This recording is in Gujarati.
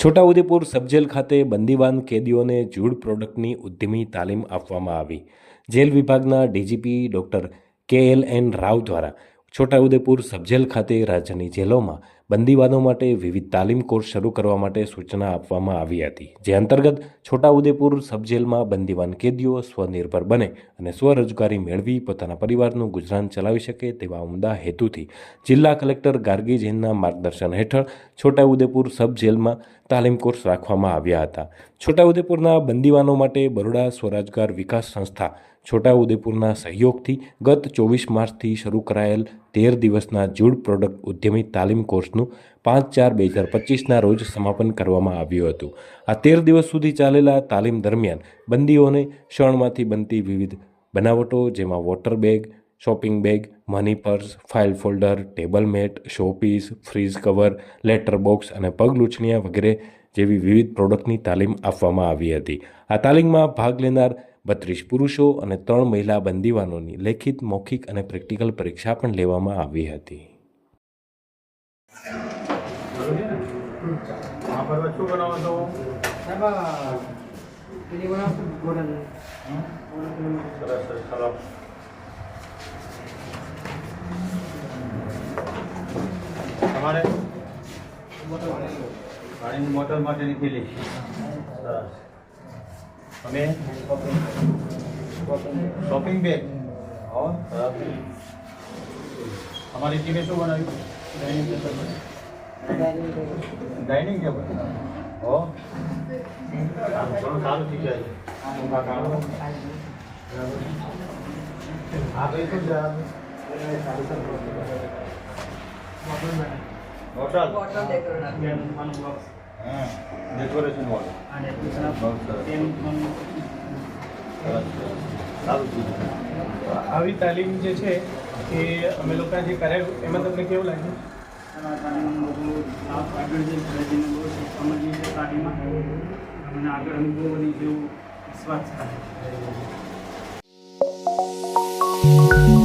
છોટાઉદેપુર સબજેલ ખાતે બંદીવાન કેદીઓને જૂડ પ્રોડક્ટની ઉદ્યમી તાલીમ આપવામાં આવી. જેલ વિભાગના DGP doctor K L N Rao દ્વારા છોટાઉદેપુર સબજેલ ખાતે રાજ્યની જેલોમાં બંદીવાનો માટે વિવિધ તાલીમ કોર્સ શરૂ કરવા માટે સૂચના આપવામાં આવી હતી, જે અંતર્ગત છોટાઉદેપુર સબજેલમાં બંદીવાન કેદીઓ સ્વનિર્ભર બને અને સ્વરોજગારી મેળવી પોતાના પરિવારનું ગુજરાન ચલાવી શકે તેવા ઉમદા હેતુથી જિલ્લા કલેક્ટર ગાર્ગી જૈનના માર્ગદર્શન હેઠળ છોટાઉદેપુર સબજેલમાં તાલીમ કોર્સ રાખવામાં આવ્યા હતા. છોટાઉદેપુરના બંદીવાનો માટે બરોડા સ્વરોજગાર વિકાસ સંસ્થા છોટાઉદેપુરના સહયોગથી ગત ચોવીસ માર્ચથી શરૂ કરાયેલ તેર દિવસના જૂડ પ્રોડક્ટ ઉદ્યમી તાલીમ કોર્સનું પાંચ ચાર બે હજાર પચીસના રોજ સમાપન કરવામાં આવ્યું હતું. આ તેર દિવસ સુધી ચાલેલા તાલીમ દરમિયાન બંદીઓને શણમાંથી બનતી વિવિધ બનાવટો જેમાં water bag, shopping bag, money purse, file folder, table mat showpiece fridge cover, letter box અને પગ લૂંછણિયા વગેરે જેવી વિવિધ પ્રોડક્ટની તાલીમ આપવામાં આવી હતી. આ તાલીમમાં ભાગ લેનાર બત્રીસ પુરુષો અને ત્રણ મહિલા બંદીવાનોની લેખિત, મૌખિક અને પ્રેક્ટિકલ પરીક્ષા પણ લેવામાં આવી હતી. પેલી મોટર માટેની થેલી સરસ. તમે શોપિંગ બેગ અમારી ટીમે શું બનાવ્યું? डाइनिंग ટેબલ ડાઇનિંગ ટેબલ હો. સારું ઘણું સારું શીખ્યા છે ટૂંકા કાળો આ કઈ શું છે? આ? હોટલ બોટલ ડેકોરેટ ડેકોરેશન વાળું આવી તાલીમ જે છે એ અમે લોકો જે કરાવ્યું એમાં તમને કેવું લાગ્યું? આગળ જે જેવું બહુ